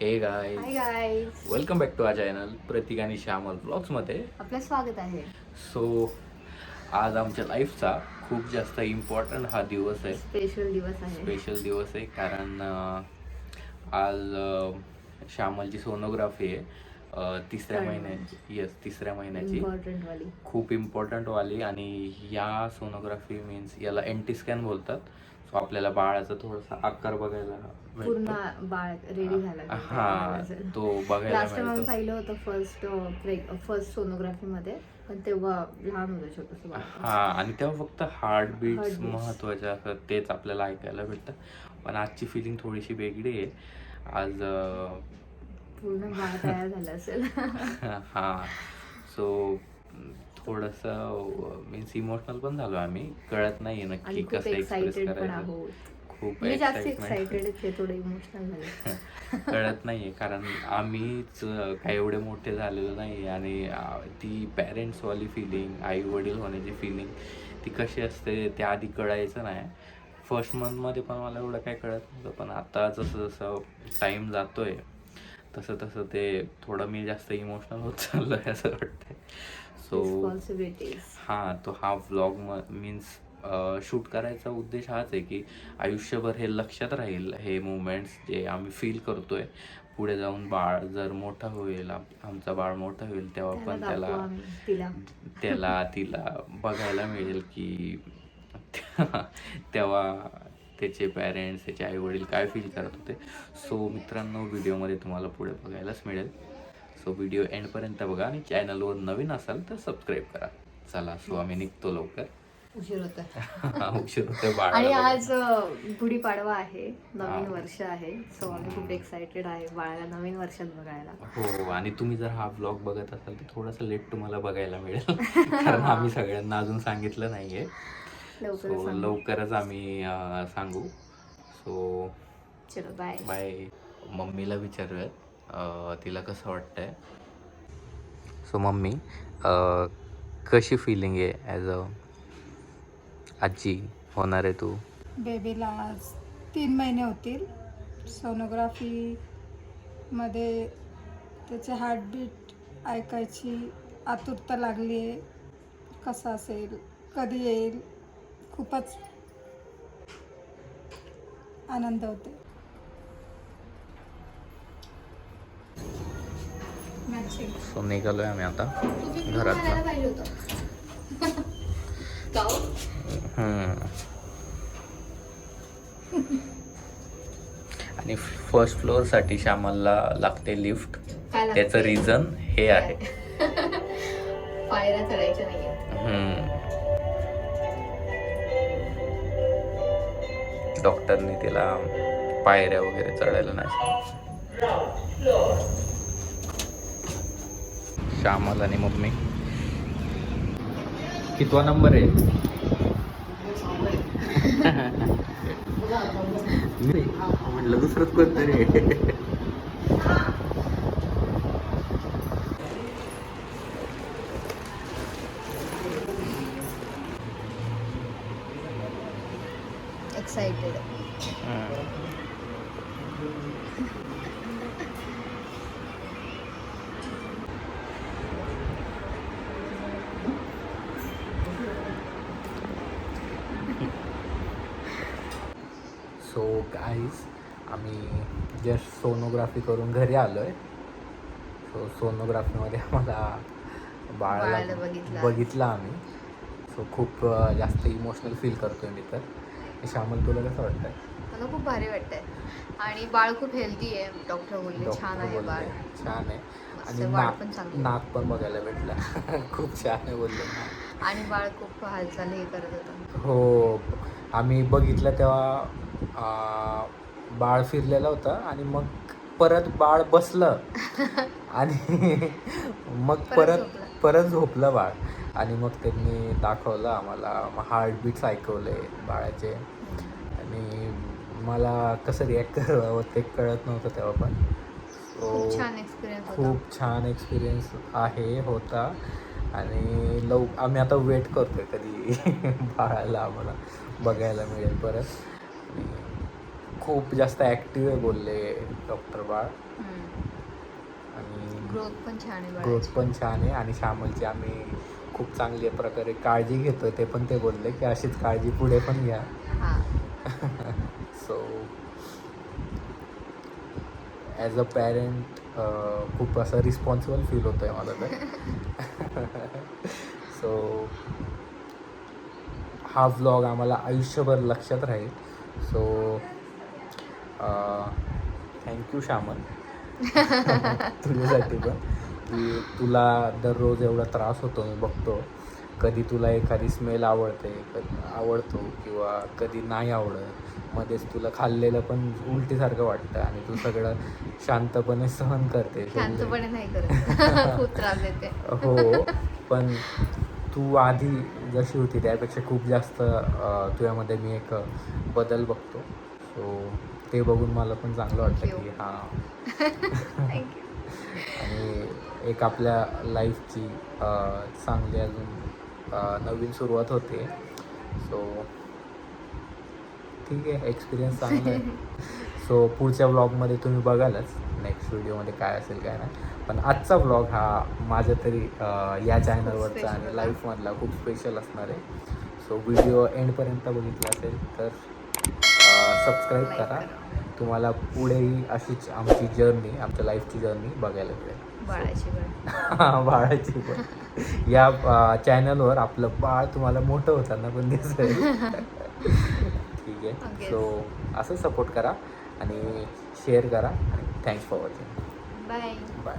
Hey guys hi welcome back to our channel Pratik आणि श्यामल ब्लॉग्समध्ये आपलं स्वागत आहे. सो आज आमच्या लाईफचा खूप जास्त इम्पॉर्टंट हा दिवस आहे. स्पेशल दिवस आहे. स्पेशल दिवस आहे कारण आज श्यामलची सोनोग्राफी आहे. तिसऱ्या महिन्याची येस तिसऱ्या महिन्याची. खूप इम्पॉर्टंट वाली आणि या सोनोग्राफी मीन्स याला एंटी स्कॅन बोलतात. सो आपल्याला बाळाचा थोडासा आकार बघायला पूर्ण बाळ रेडी झाला हा तो बघायला लास्ट टाइम आम्ही पाहिलं होतं फर्स्ट फर्स्ट सोनोग्राफी मध्ये पण तेव्हा लहान होतं छोटस हा आणि तेव्हा फक्त हार्ट बीट्स. महत्त्वाचे असतात तेच आपल्याला ऐकायला भेटतं. पण आजची फिलिंग थोडीशी वेगळी आहे. आज पूर्ण बाळ तयार झालं असेल. हा. सो थोडस मीन्स इमोशनल पण झालो आम्ही. कळत नाहीये नक्की आणि खूप कसं एक्सप्रेस एक्साइटेड पण करायचं. आहोत. खूप मी जास्त एक्साइटमेंट एक्साइटेड आहे थोडे इमोशनल झाले. कळत नाहीये कारण आम्हीच अं, काही एवढे मोठे झालेलो नाही आणि अं, ती पॅरेंट्स वाली फिलिंग आई वडील होण्याची फिलिंग ती कशी असते ते आधी कळायचं नाही. फर्स्ट मंथमध्ये पण मला एवढं काही कळत नव्हतं पण आता जसं जसं टाईम जातोय तसं तसं ते थोडं मी जास्त इमोशनल होत चाललोय असं वाटतंय. सो हां तो हा व्लॉग म मीन्स शूट करायचा उद्देश हाच आहे की आयुष्यभर हे लक्षात राहील हे मुवमेंट्स जे आम्ही फील करतोय. पुढे जाऊन बाळ जर मोठं होईल आम- आमचा बाळ मोठा होईल तेव्हा पण त्याला त्याला तिला बघायला मिळेल की तेव्हा त्याचे पॅरेंट्स त्याचे आई वडील काय फील करत होते. सो मित्रांनो व्हिडिओमध्ये तुम्हाला पुढे बघायलाच मिळेल. सो व्हिडिओ एंडपर्यंत बघा आणि चॅनलवर नवीन असाल तर सबस्क्राईब करा. चला सो आम्ही निघतो लवकर. उशीर होता उशीर आणि बाळाला आज गुढीपाडवा आहे. नवीन. वर्ष आहे. सो आम्ही खूप एक्साइटेड आहे बाळाला नवीन वर्षात बघायला. हो आणि तुम्ही जर हा ब्लॉग बघत असाल तर थोडंसं लेट तुम्हाला बघायला मिळेल. कारण आम्ही सगळ्यांना अजून सांगितलं नाहीये. सो लवकरच आम्ही सांगू. सो चलो बाय बाय मम्मीला विचारूयात. तिला कसं वाटतंय? सो मम्मी कशी फिलिंग आहे ॲज अ आजी? होणार आहे तू? बेबीला आज तीन महिने होतील. सोनोग्राफीमध्ये त्याचे हार्टबीट ऐकायची आतुरता लागली आहे कसं असेल? कधी येईल? खूपच आनंद होते सो निघालोय आम्ही आता घरात आणि फर्स्ट फ्लोअरसाठी श्यामलला लागते लिफ्ट? त्याचं रिझन हे आहे. पायऱ्या चढायच्या नाहीये डॉक्टरने तिला पायऱ्या वगैरे चढायला नाही. श्यामल आणि मम्मी. कितवा नंबर आहे? म्हटलं दुसरंच कोणतरी सो गाईज आम्ही जस्ट सोनोग्राफी करून घरी आलो आहे सो सोनोग्राफीमध्ये आम्हाला बाळाला बघितलं. बघितलं आम्ही. सो खूप जास्त इमोशनल फील करतोय मी तर. श्यामल तुला कसं वाटतंय? मला खूप भारी वाटतंय. आणि बाळ खूप हेल्दी आहे. डॉक्टर बोलले छान आहे बाळ. छान आहे. मस्त, आणि नाक पण चांगली. नाक पण बघायला भेटला. खूप छान आहे बोलले. नाक. आणि बाळ खूप हालचाल हे करत होतं. हो. आम्ही बघितलं तेव्हा आ, बाळ फिरलेलं होतं आणि मग परत बाळ बसलं. आणि मग परत. परत झोपलं बाळ. आणि मग त्यांनी दाखवलं आम्हाला. हार्टबीट्स ऐकवले बाळाचे. आणि मला कसं रिॲक्ट करावं ते कळत नव्हतं तेव्हा पण. खूप So, छान एक्सपिरियन्स होता. खूप छान एक्सपिरियन्स आहे होता. आणि लव आम्ही आता वेट करतोय कधी बाळाला आम्हाला बघायला मिळेल परत. खूप जास्त ॲक्टिव्ह आहे बोलले डॉक्टर बाळ. ग्रोथ पण छान आहे ग्रोथ. पण छान आहे आणि श्यामलची आम्ही खूप चांगल्या प्रकारे काळजी घेतोय ते पण ते बोलले की अशीच काळजी पुढे पण घ्या. सो ॲज अ पॅरेंट खूप असं रिस्पॉन्सिबल फील होतं आहे मला तर. सो हा व्लॉग आम्हाला आयुष्यभर लक्षात राहील. So thank you Shyamal. तुझ्यासाठी पण. की तुला दररोज एवढा त्रास होतो मी बघतो. कधी तुला एखादी स्मेल आवडते आवडतो किंवा कधी नाही आवडत. मध्येच तुला खाल्लेलं पण उलटीसारखं वाटतं आणि तू सगळं शांतपणे सहन करते. शांतपणे नाही करत. खूप त्रास देते. हो पण तू आधी जशी होती त्यापेक्षा खूप जास्त तुझ्यामध्ये मी एक बदल बघतो. सो ते बघून मला पण चांगलं वाटतं Thank की. हां. आणि एक आपल्या लाईफची चांगली अजून नवीन सुरुवात होते. सो ठीक आहे एक्सपिरियन्स चांगला आहे. सो पुढच्या व्लॉगमध्ये तुम्ही बघालच नेक्स्ट व्हिडिओमध्ये काय असेल काय नाही. पण आजचा व्लॉग हा माझ्या तरी या चॅनलवरचा आणि. लाईफमधला खूप स्पेशल असणार आहे. सो व्हिडिओ एंडपर्यंत बघितला असेल तर सबस्क्राईब करा. तुम्हाला पुढेही अशीच आमची जर्नी आमच्या लाईफची जर्नी बघायला मिळेल. बाळाची पण. बाळाची पण. या चॅनलवर आपलं बाळ तुम्हाला मोठं होताना पण दिसेल. ठीक आहे. Okay. सो असं सपोर्ट करा आणि शेअर करा. आणि thanks for watching bye bye